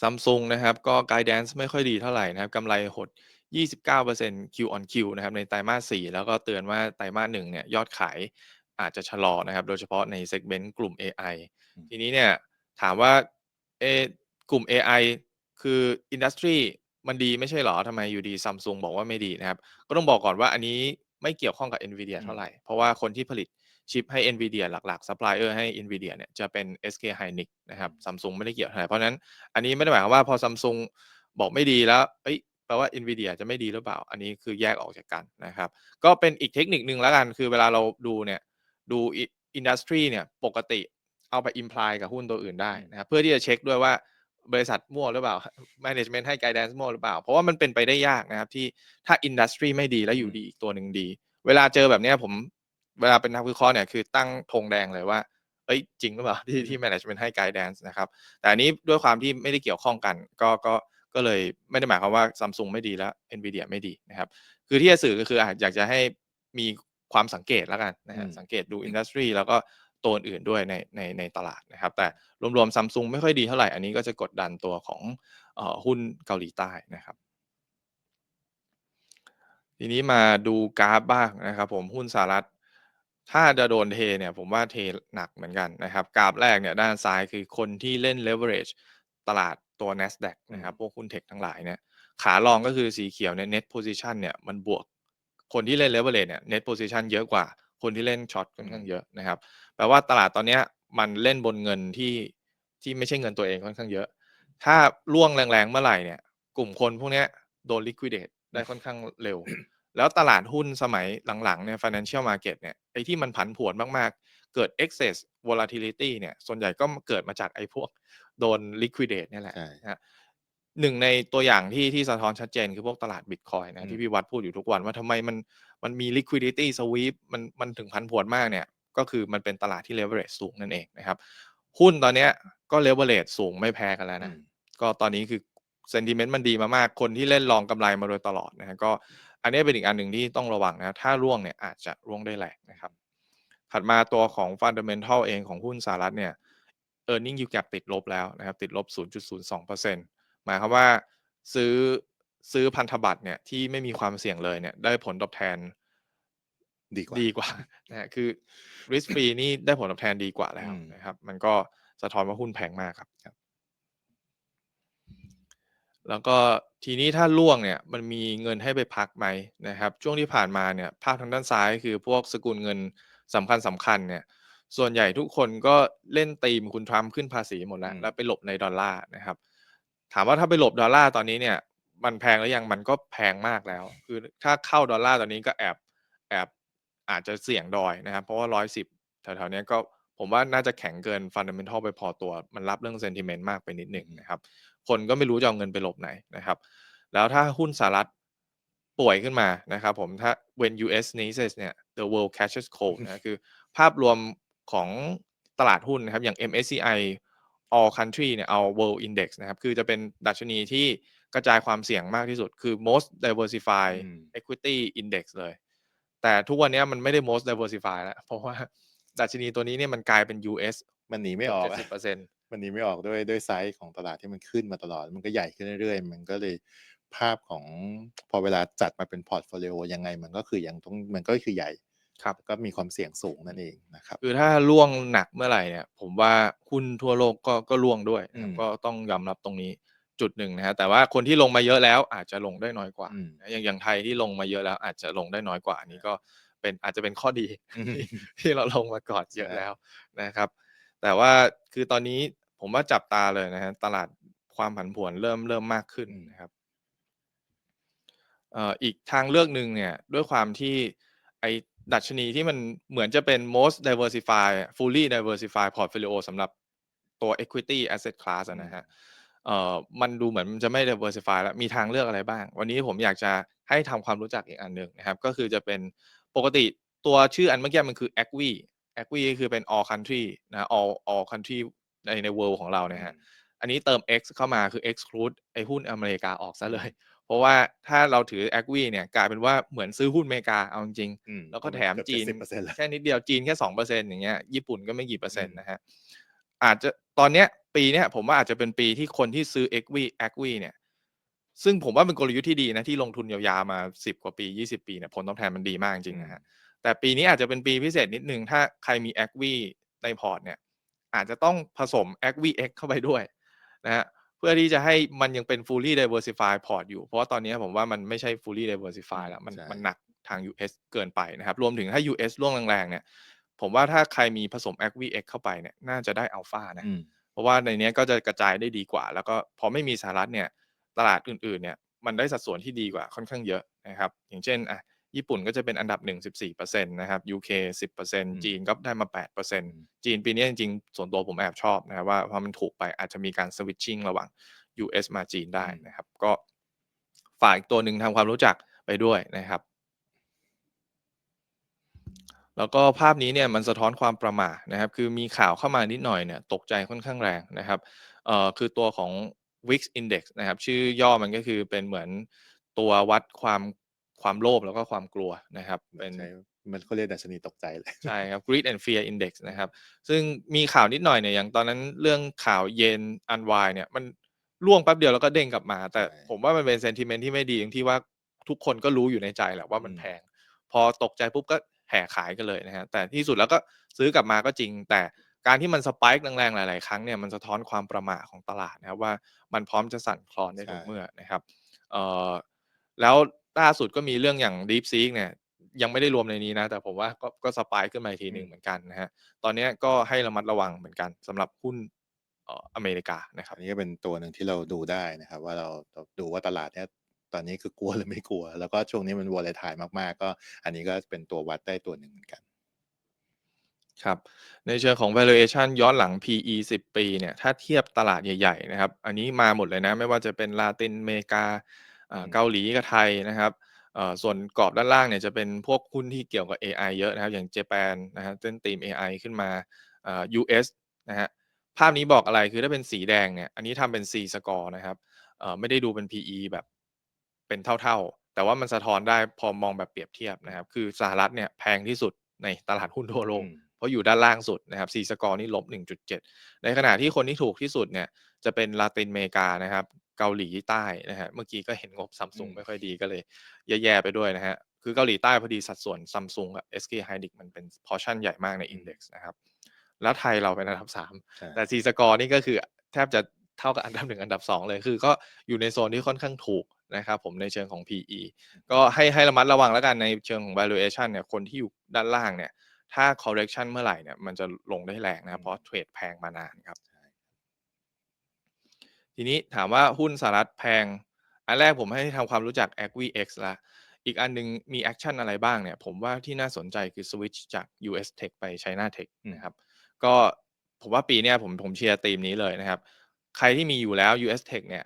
Samsung นะครับก็ Guidance ไม่ค่อยดีเท่าไรนะครับกำไรหด 29% Q on Q นะครับในไตรมาส 4 แล้วก็เตือนว่าไตรมาส 1 เนี่ยยอดขายอาจจะชะลอนะครับ โดยเฉพาะใน segment กลุ่มเอไออืมทีนี้เนี่ยถามว่าเอ๊กลุ่มเอไอคืออินดัสทรีมันดีไม่ใช่เหรอทำไมอยู่ดี Samsung บอกว่าไม่ดีนะครับ ก็ต้องบอกก่อนว่าอันนี้ไม่เกี่ยวข้องกับ NVIDIA อืมเท่าไรเพราะว่าคนที่ผลิต ชิปให้ NVIDIA หลักๆ ซัปพลายเออร์ให้ NVIDIA เนี่ยจะเป็น SK hynix นะครับ Samsung ไม่ได้เกี่ยวเท่าไรเพราะนั้นอันนี้ไม่ได้หมายความว่าพอ Samsung บอกไม่ดีแล้วเฮ้ยแปลว่า NVIDIA จะไม่ดีหรือเปล่า อันนี้คือแยกออกจากกันนะครับ ก็เป็นอีกเทคนิคหนึ่งแล้วกัน คือเวลาเราดูเนี่ยดูอินดัสทรีเนี่ยปกติเอาไป imply กับหุ้นตัวอื่นได้นะครับเพื่อที่จะเช็กด้วยว่าบริษัทมั่วหรือเปล่า Management ให้ Guidance มั่วหรือเปล่า เพราะว่ามันเป็นไปได้ยากนะครับที่ถ้าอินดัสทรีไม่ดีแล้วอยู่ดีอีกตัวหนึ่งดี เวลาเจอแบบนี้ผม เวลาเป็นนักวิเคราะห์เนี่ยคือตั้งธงแดงเลยว่าเฮ้ยจริงหรือเปล่าที่ที่ Management ให้ Guidance นะครับ แต่อันนี้ด้วยความที่ไม่ได้เกี่ยวข้องกัน ก็ก็ก็เลยไม่ได้หมายความว่า Samsung ไม่ดีแล้ว NVIDIA ไม่ดีนะครับ คือที่จะสื่อก็คืออ่าอยากจะให้มีความสังเกตแล้วกันนะครัอืบมสังเกตดูอินดัสทรีแล้วก็ตัวอื่นๆด้วยในในในตลาดนะครับ แต่รวมๆ Samsung ไม่ค่อยดีเท่าไรอันนี้ก็จะกดดันตัวของเอ่อหุ้นเกาหลีใต้นะครับทีนี้มาดูกราฟบ้างนะครับผมหุ้นสหรัฐ ถ้าจะโดนเทเนี่ยผมว่าเทหนักเหมือนกันนะครับกราฟแรกเนี่ยด้านซ้ายคือคนที่เล่น leverage ตลาดตัว NASDAQ นะครับพวกหุ้นเทคทั้งหลายเนี่ยขารองก็คือสีเขียวเนี่ย net position เนี่ยมันบวก คนที่เล่น leverage เนี่ย net position เยอะกว่า คนที่เล่นช็อตค่อนข้างเยอะนะครับแปลว่าตลาดตอนเนี้ยมันเล่นบนเงินที่ที่ไม่ใช่เงินตัวเองค่อนข้างเยอะ ถ้าร่วงแรงๆเมื่อไหร่เนี่ยกลุ่มคนพวกเนี้ยโดน liquidate ได้ค่อนข้างเร็ว แล้วตลาดหุ้นสมัยหลังๆเนี่ย financial market เนี่ยไอ้ที่มันผันผวนมากๆ เกิด excess volatility เนี่ยส่วนใหญ่ก็เกิดมาจากไอ้พวกโดน liquidate เนี่ยแหละใช่นะครับหนึ่งในตัวอย่างที่ที่สะท้อนชัดเจนคือพวกตลาดบิตคอยน์อืนะมที่พี่วัดพูดอยู่ทุกวันว่าทำไมมันมันมี liquidity sweep มันมันถึงผันผวนมากเนี่ย ก็คือมันเป็นตลาดที่ leverage สูงนั่นเองนะครับ หุ้นตอนเนี้ยก็ leverage สูงไม่แพ้กันแล้วอืนะมก็ตอนนี้คือ sentiment มันดีมามาก คนที่เล่นลองกำไรมาโดยตลอดนะครับก็ อันเนี้ยเป็นอีกอันหนึ่งที่ต้องระวังนะครับถ้าร่วงเนี่ยอาจจะร่วงได้แรงนะครับ ถัดมาตัวของ fundamental เองของหุ้นสหรัฐเนี่ย earning yield gap ติดลบแล้วนะครับ ติดลบ 0.02%หมายความว่าซื้อซื้อพันธบัตรเนี่ยที่ไม่มีความเสี่ยงเลยเนี่ยได้ผลตอบแทนดีกว่าดีกว่านะครับคือ risk free นี่ได้ผลตอบแทนดีกว่าแล้วอืมนะครับ มันก็สะท้อนว่าหุ้นแพงมากครับครับ แล้วก็ทีนี้ถ้าร่วงเนี่ยมันมีเงินให้ไปพักไหมนะครับ ช่วงที่ผ่านมาเนี่ยภาพทางด้านซ้ายคือพวกสกุลเงินสำคัญๆเนี่ยส่วนใหญ่ทุกคนก็เล่นธีมคุณทรัมป์ขึ้นภาษีหมดแล้อืวมแล้วไปหลบในดอลลาร์นะครับ ถามว่าถ้าไปหลบดอลลาร์ตอนนี้เนี่ย มันแพงหรือยังมันก็แพงมากแล้ว คือถ้าเข้าดอลลาร์ตอนนี้ก็แอบแอบอาจจะเสี่ยงดอยนะครับ เพราะว่า110แถวๆเนี้ยก็ ผมว่าน่าจะแข็งเกิน fundamental ไปพอตัว มันรับเรื่อง sentiment มากไปนิดหนึ่งอืมนะครับ คนก็ไม่รู้จะเอาเงินไปหลบไหนนะครับ แล้วถ้าหุ้นสหรัฐป่วยขึ้นมานะครับผมถ้า when US sneezes เนี่ย the world catches cold นะคือภาพรวมของตลาดหุ้นนะครับ อย่าง MSCI all country เนี่ยเอา world index นะครับ คือจะเป็นดัชนีที่กระจายความเสี่ยงมากที่สุดคือ most diversified อืม equity index เลย แต่ทุกวันเนี้ยมันไม่ได้ most diversified แล้ว เพราะว่า ดัชนีตัวนี้เนี่ยมันกลายเป็น US มันหนีไม่เกือออบกอะ70%มันหนีไม่ออกด้วยด้วยไซส์ของตลาดที่มันขึ้นมาตลอด มันก็ใหญ่ขึ้นเรื่อยๆ มันก็เลยภาพของพอเวลาจัดมาเป็นพอร์ตโฟลิโอยังไงมันก็คือยังต้องมันก็คือใหญ่ครับก็มีความเสี่ยงสูงนั่นเองนะครับคือถ้าร่วงหนักเมื่อไหร่เนี่ยผมว่าหุ้นทั่วโลกก็ก็ร่วงด้วยนะครับอืมก็ต้องยอมรับตรงนี้จุดหนึ่งนะครับแต่ว่าคนที่ลงมาเยอะแล้วอาจจะลงได้น้อยกว่าอืมอย่างอย่างไทยที่ลงมาเยอะแล้วอาจจะลงได้น้อยกว่าอันนี้ก็ เป็นอาจจะเป็นข้อดีอืมที่ที่เราลงมาก่อนเยอะใช่แล้วนะครับ แต่ว่าคือตอนนี้ผมว่าจับตาเลยนะครับตลาดความผันผวนเริ่มเริ่มมากขึ้นอืมนะครับเอ่ออีกทางเลือกหนึ่งเนี่ยด้วยความที่ไอ้ดัชนีที่มันเหมือนจะเป็น most diversified fully diversified portfolio สำหรับตัว equity asset class อะนะครัอืบมเอ่อมันดูเหมือนมันจะไม่ diversify แล้วมีทางเลือกอะไรบ้าง วันนี้ผมอยากจะให้ทำความรู้จักอีกอันหนึ่งนะครับ ก็คือจะเป็น ปกติตัวชื่ออันเมื่อกี้มันคือ ACWI ACWI ก็คือเป็น all country นะ all all country ในใน world ของเราเนี่ยครับอันนี้เติม X เข้ามาคือ exclude ไอ้หุ้นอเมริกาออกเสียเลย เพราะว่าถ้าเราถือ ACWI เนี่ยกลายเป็นว่าเหมือนซื้อหุ้นอเมริกาเอาจริงอืมๆแล้วก็แถมเกือบจีน70%แล้วแค่นิดเดียวจีนแค่2%อย่างเงี้ยญี่ปุ่นก็ไม่กี่เปอร์เซ็นต์อืมนะครับอาจจะตอนเนี้ยปีเนี้ยผมว่าอาจจะเป็นปีที่คนที่ซื้อ EQUI EQUI เนี่ย ซึ่งผมว่าเป็นกลยุทธ์ที่ดีนะที่ลงทุนยาวๆมา 10 กว่าปี 20 ปีเนี่ยผลตอบแทนมันดีมากจอืริงๆมนะครับแต่ปีนี้อาจจะเป็นปีพิเศษนิดหนึ่งถ้าใครมี EQUI ในพอร์ตเนี่ย อาจจะต้องผสม EQUI X เข้าไปด้วยนะครับเพื่อที่จะให้มันยังเป็น fully diversify พอร์ตอยู่ เพราะว่าตอนนี้ผมว่ามันไม่ใช่ fully อื diversify มแล้วมันใช่มันหนักทาง US เกินไปนะครับ รวมถึงถ้า US ร่วงแรงๆเนี่ย ผมว่าถ้าใครมีผสม EQUI X เข้าไปเนี่ยน่าจะได้อัลฟานะอืมเพราะว่าในเนี้ยก็จะกระจายได้ดีกว่า แล้วก็พอไม่มีสหรัฐเนี่ย ตลาดอื่นๆเนี่ยมันได้สัดส่วนที่ดีกว่าค่อนข้างเยอะนะครับ อย่างเช่นอะญี่ปุ่นก็จะเป็นอันดับ 1 14%นะครับ UK อืม10%จีนก็ได้มาอืม8%จีนปีนี้จริงๆ ส่วนตัวผมแอบชอบนะครับว่าเพราะมันถูกไปอาจจะมีการ switching ระหว่าง US มาจีนได้อืมนะครับ ก็ฝากอีกตัวหนึ่งทำความรู้จักไปด้วยนะครับ แล้วก็ภาพนี้เนี่ยมันสะท้อนความประหม่านะครับ คือมีข่าวเข้ามานิดหน่อยเนี่ยตกใจค่อนข้างแรงนะครับเอ่อคือตัวของ VIX Index นะครับ ชื่อย่อมันก็คือเป็นเหมือนตัววัดความความโลภแล้วก็ความกลัวนะครับ เป็นใช่มันเขาเรียกดัชนีตกใจเลยใช่ครับ Greed and Fear Index นะครับ ซึ่งมีข่าวนิดหน่อยเนี่ยอย่างตอนนั้นเรื่องข่าวเยน unwind เนี่ยมันร่วงแป๊บเดียวแล้วก็เด้งกลับมา แต่ใช่ผมว่ามันเป็น sentiment ที่ไม่ดีตรงที่ว่าทุกคนก็รู้อยู่ในใจแหละว่ามันอืมแพง พอตกใจปุ๊บก็แห่ขายกันเลยนะครับแต่ที่สุดแล้วก็ซื้อกลับมาก็จริง แต่ การที่มัน spike แรงๆหลาย ๆ ครั้งเนี่ยมันสะท้อนความประหม่าของตลาดนะครับว่ามันพร้อมจะสั่นคลอนได้ใช่ทุกเมื่อนะครับเอ่อแล้วล่าสุดก็มีเรื่องอย่าง DeepSeek เนี่ยยังไม่ได้รวมในนี้นะ แต่ผมว่าก็ก็ spike ขึ้นมาอีกทีหนึ่งอืมเหมือนกันนะครับตอนเนี้ยก็ให้ระมัดระวังเหมือนกันสำหรับหุ้นเอ่ออเมริกานะครัอับนนี้ก็เป็นตัวหนึ่งที่เราดูได้นะครับ ว่าเราเราดูว่าตลาดเนี้ยตอนนี้คือกลัวหรือไม่กลัว แล้วก็ช่วงนี้มัน volatile มากๆ ก็อันนี้ก็เป็นตัววัดได้ตัวหนึ่งเหมือนกัน ครับ ในเชิงของ valuation ย้อนหลัง PE 10 ปีเนี่ย ถ้าเทียบตลาดใหญ่ๆนะครับ อันนี้มาหมดเลยนะ ไม่ว่าจะเป็นลาตินอเมริกาอ่าอืมเกาหลีกับไทยนะครับเอ่อส่วนกรอบด้านล่างเนี่ยจะเป็นพวกหุ้นที่เกี่ยวกับเอไอเยอะนะครับ อย่าง Japan นะครับเล่นธีมเอไอขึ้นมาอ่า US นะครับภาพนี้บอกอะไร คือถ้าเป็นสีแดงเนี่ย อันนี้ทำเป็น C score นะครับเอ่อไม่ได้ดูเป็น PE แบบเป็นเท่าๆ แต่ว่ามันสะท้อนได้พอมองแบบเปรียบเทียบนะครับ คือสหรัฐเนี่ยแพงที่สุดในตลาดหุ้นทั่วโลอืกมเพ ราะอยู่ด้านล่างสุดนะครับ C score นี่ -1.7 ในขณะที่คนที่ถูกที่สุดเนี่ยจะเป็นลาตินอเมริกานะครับเกาหลีใต้นะครับเมื่อกี้ก็เห็นงบอื Samsung มไม่ค่อยดีก็เลยแย่ๆไปด้วยนะครับคือเกาหลีใต้พอดีสัดส่วน Samsung กับ SK hynix มันเป็นพอร์ชั่นใหญ่มากในอือินมเด็กซ์นะครับแล้วไทยเราเป็นอันดับ3ใช่แต่ C score นี่ก็คือแทบจะเท่ากับอันดับ1อันดับ 2 เลยคือก็อยู่ในโซนที่ค่อนข้างถูกนะครับผมในเชิงของ PE ก็ให้ให้ระมัดระวังแล้วกันในเชิงของ valuation เนี่ยคนที่อยู่ด้านล่างเนี่ย ถ้า correction เมื่อไหร่เนี่ยมันจะลงได้แรงนะคอืรับมเพราะเทรดแพงมานานครับใช่ทีนี้ถามว่าหุ้นสหรัฐแพง อันแรกผมให้ทำความรู้จัก EQUI X แล้วอีกอันหนึ่งมีแอกชันอะไรบ้างเนี่ย ผมว่าที่น่าสนใจคือสวิตช์จาก US Tech ไป China Tech อืมนะครับก็ผมว่าปีเนี้ยผมผมเชียร์ธีมนี้เลยนะครับ ใครที่มีอยู่แล้ว US Tech เนี่ย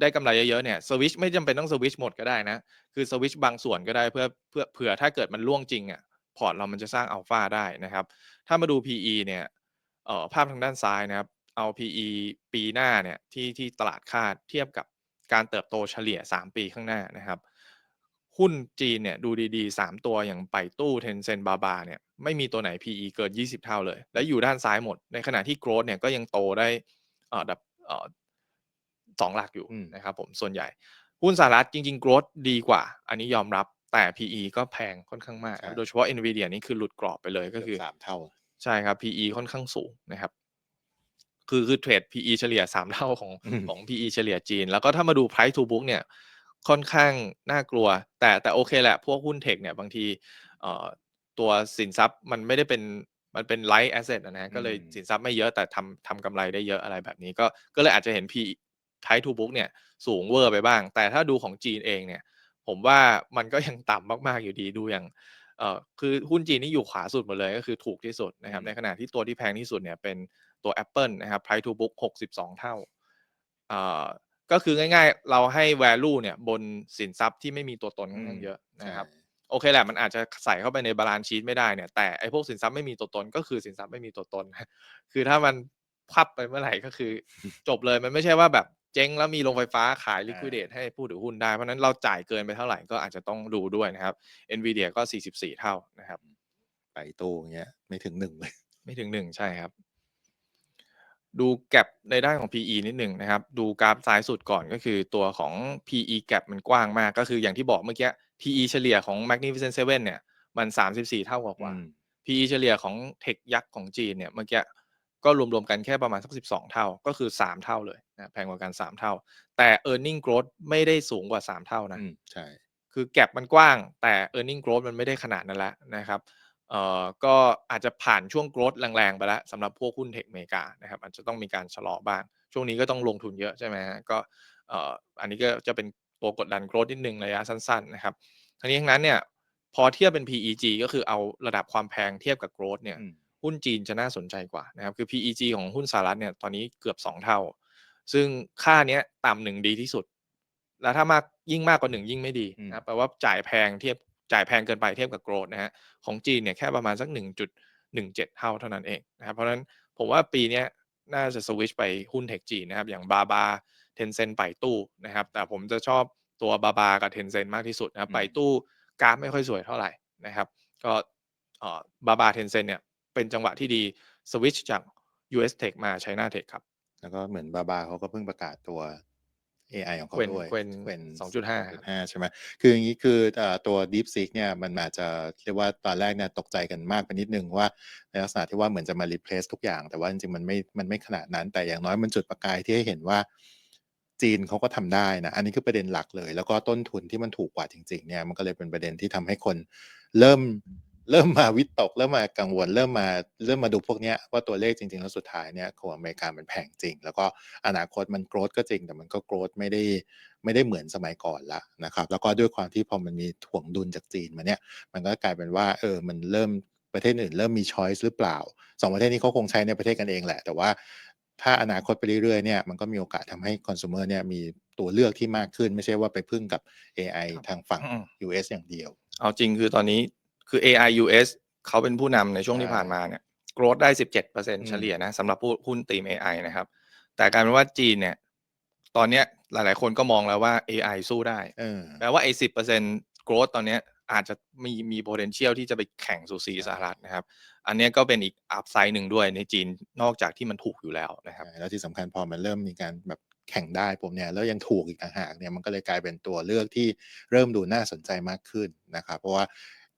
ได้กำไรเยอะๆเนี่ยสวิตช์ไม่จำเป็นต้องสวิตช์หมดก็ได้นะ คือสวิตช์บางส่วนก็ได้เพื่อเพื่อเผื่อถ้าเกิดมันร่วงจริงอะ พอร์ตเรามันจะสร้างอัลฟาได้นะครับ ถ้ามาดู PE เนี่ยเอ่อภาพทางด้านซ้ายนะครับ เอา PE ปีหน้าเนี่ยที่ที่ตลาดคาดเทียบกับการเติบโตเฉลี่ย 3 ปีข้างหน้านะครับ หุ้นจีนเนี่ยดูดีๆ 3 ตัวอย่างไปตู้ Tencent Baba เนี่ยไม่มีตัวไหน PE เกิน 20 เท่าเลย และอยู่ด้านซ้ายหมด ในขณะที่ growth เนี่ยก็ยังโตได้เอ่อแบบเอ่อ2หลักอยู่อืมนะครับผมส่วนใหญ่ หุ้นสหรัฐจริงๆ growth ดีกว่า อันนี้ยอมรับ แต่ PE ก็แพงค่อนข้างมาก ใช่ โดยเฉพาะ Nvidia นี่คือหลุดกรอบไปเลยก็เกืคืออบ3เท่า ใช่ครับ PE ค่อนข้างสูงนะครับ คือคือเทรด PE เฉลี่ย 3 เท่าของอืม ของ PE เฉลี่ยจีน แล้วก็ถ้ามาดู Price to book เนี่ย ค่อนข้างน่ากลัว แต่แต่โอเคแหละ พวกหุ้นเทคเนี่ยบางทีเอ่อตัวสินทรัพย์มันไม่ได้เป็นมันเป็น light asset อะนะอืก็เลยมสินทรัพย์ไม่เยอะแต่ทำทำกำไรได้เยอะอะไรแบบนี้ ก็ก็เลยอาจจะเห็น P Price to book เนี่ยสูงเวอร์ไปบ้าง แต่ถ้าดูของจีนเองเนี่ย ผมว่ามันก็ยังต่ำมาก ๆ อยู่ดีดูอย่างเอ่อคือหุ้นจีนนี่อยู่ขวาสุดหมดเลยก็คือถูกที่สุดนะครับอืมในขณะที่ตัวที่แพงที่สุดเนี่ยเป็นตัวแอปเปิลนะครับ Price to book 62 เท่าอ่าก็คือง่ายๆ เราให้ value เนี่ยบนสินทรัพย์ที่ไม่มีตัวตนค่อนข้างเยอะใช่นะครับโอเคแหละมันอาจจะใส่เข้าไปใน balance sheet ไม่ได้เนี่ยแต่ไอ้พวกสินทรัพย์ไม่มีตัวตนก็คือสินทรัพย์ไม่มีตัวตน คือถ้ามันควับไปเมื่อไหร่ก็คือ จบเลยมันไม่ใช่ว่าแบบเจ๊งแล้วมีโรงไฟฟ้าขายอา liquidate ให้ผู้ถือหุ้นได้ เพราะฉะนั้นเราจ่ายเกินไปเท่าไรก็อาจจะต้องดูด้วยนะครับ Nvidia ก็ 44 เท่านะครับไปตู้อย่างเงี้ยไม่ถึง1เลย ไม่ถึง1ใช่ครับ ดู gap ในด้านของ PE นิดหนึ่งนะครับ ดูกราฟซ้ายสุดก่อนก็คือตัวของ PE gap มันกว้างมาก ก็คืออย่างที่บอกเมื่อกี้ PE เฉลี่ยของ Magnificent Seven เนี่ย มัน 34 เท่ากว่าอืมๆ PE เฉลี่ยของเทคยักษ์ของจีนเนี่ยเมื่อกี้ ก็รวมๆกันแค่ประมาณสัก 12 เท่า ก็คือ 3 เท่าเลยนะแพงกว่ากัน 3 เท่า แต่ earning growth ไม่ได้สูงกว่า 3 เท่านะอืมใช่คือแก็บมันกว้าง แต่ e a r n i n g growth มันไม่ได้ขนาดนั้นแล้วนะครับเอ่อก็อาจจะผ่านช่วง growth แรงๆ ไปแล้วสำหรับพวกหุ้นเทคอเมริกานะครับอาจจะต้องมีการชะลอบ้าง ช่วงนี้ก็ต้องลงทุนเยอะใช่ไหมฮะก็เอ่ออันนี้ก็จะเป็นตัวกดดัน growth นิดนึงระยะสั้นๆนะครับทั้งนี้ทั้งนั้นเนี่ยพอเทียบเป็น PEG ก็คือเอาระดับความแพงเทียบกับ growth เนี่ยอืม หุ้นจีนจะน่าสนใจกว่านะครับคือ PEG ของหุ้นสหรัฐเนี่ยตอนนี้เกือบ 2 เท่า ซึ่งค่าเนี้ยต่ำหนึ่งดีที่สุด แล้วถ้ามากยิ่งมากกว่าหนึ่งยิ่งไม่ดีอืมนะครับแปลว่าจ่ายแพงเทียบจ่ายแพงเกินไปเทียบกับ growth นะฮะของจีนเนี่ยแค่ประมาณสัก 1.17 เท่าเท่านั้นเองนะครับเพราะฉะนั้นผมว่าปีเนี้ยน่าจะสวิชไปหุ้นเทคจีนนะครับอย่างบาบาเทนเซนไปตู้นะครับแต่ผมจะชอบตัวบาบากับเทนเซนมากที่สุดนะครับอืมไปตู้กราฟไม่ค่อยสวยเท่าไหร่นะครับ ก็เอ่อบาบาเทนเซนเนี่ย เป็นจังหวะที่ดีสวิชจาก US Tech มา China Tech ครับ แล้วก็เหมือนบาบาเขาก็เพิ่งประกาศตัว AI ของเขา Quen ด้วย Quen เป็น2.5ครับ2.5ใช่ไหมคืออย่างนี้คือเอ่อตัว DeepSeek เนี่ยมันอาจจะเรียกว่าตอนแรกเนี่ยตกใจกันมากไปนิดนึงว่าในลักษณะที่ว่าเหมือนจะมา replace ทุกอย่าง แต่ว่าจริงๆ มันไม่มันไม่ขนาดนั้น แต่อย่างน้อยมันจุดประกายที่ให้เห็นว่าจีนเขาก็ทำได้นะ อันนี้คือประเด็นหลักเลย แล้วก็ต้นทุนที่มันถูกกว่าจริง ๆ เนี่ย มันก็เลยเป็นประเด็นที่ทำให้คนเริ่ม เริ่มมาวิตก เริ่มมากังวล เริ่มมาเริ่มมาดูพวกเนี้ยว่าตัวเลขจริง ๆ แล้วสุดท้ายเนี่ยของอเมริกามันแพงจริง แล้วก็อนาคตมันโกรธก็จริง แต่มันก็โกรธไม่ได้ไม่ได้เหมือนสมัยก่อนละนะครับ แล้วก็ด้วยความที่พอมันมีถ่วงดุลจากจีนมาเนี่ยมันก็กลายเป็นว่าเออมันเริ่มประเทศอื่นเริ่มมีช้อยส์หรือเปล่าสองประเทศนี้เขาคงใช้ในประเทศกันเองแหละ แต่ว่าถ้าอนาคตไปเรื่อยๆเนี่ยมันก็มีโอกาสทำให้คอน sumer เนี่ยมีตัวเลือกที่มากขึ้น ไม่ใช่ว่าไปพึ่งกับ AI ครับทางฝั่งอืม US อย่างเดียว เอาจริงคือตอนนี้ คือ AI US เขาเป็นผู้นำในช่วงที่ใช่ผ่านมาเนี่ย growth ได้อื17%มเฉลี่ยนะสำหรับผู้หุ้นตีม AI นะครับ แต่กลายเป็นว่าจีนเนี่ย ตอนเนี้ยหลายๆ คนก็มองแล้วว่า AI สู้ได้ เออ แปลว่าไอ้10% growth ตอนเนี้ยอาจจะมีมี potential ที่จะไปแข่งสูสีสหรัฐนะครับ อันเนี้ยก็เป็นอีกอัพไซด์หนึ่งด้วยในจีนนอกจากที่มันถูกอยู่แล้วนะครับใช่แล้วที่สำคัญพอมันเริ่มมีการแบบแข่งได้ผมเนี่ยแล้วยังถูกอีกต่างหากเนี่ยมันก็เลยกลายเป็นตัวเลือกที่เริ่มดูน่าสนใจมากขึ้นนะครับเพราะว่า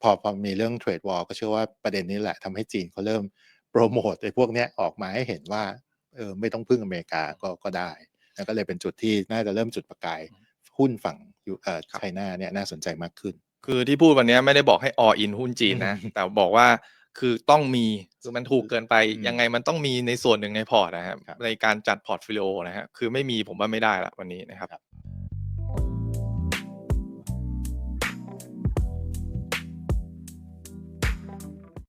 พอพอมีเรื่องเทรดวอลก็เชื่อว่าประเด็นนี้แหละทำให้จีนเขาเริ่มโปรโมทไอ้พวกเนี้ยออกมาให้เห็นว่าเออไม่ต้องพึ่งอเมริกาก็ก็ได้แล้วก็เลยเป็นจุดที่น่าจะเริ่มจุดประกายหุ้นฝั่งยูเอ่อครับไชน่าเนี่ยน่าสนใจมากขึ้น คือที่พูดวันเนี้ยไม่ได้บอกให้ all in หุ้นจีนนะอืมแต่บอกว่าคือต้องมีคือมันถูกเกินไปอืมยังไงมันต้องมีในส่วนหนึ่งในพอร์ตนะครับครับในการจัดพอร์ตฟิลิโอนะฮะคือไม่มีผมว่าไม่ได้ละวันนี้นะครับ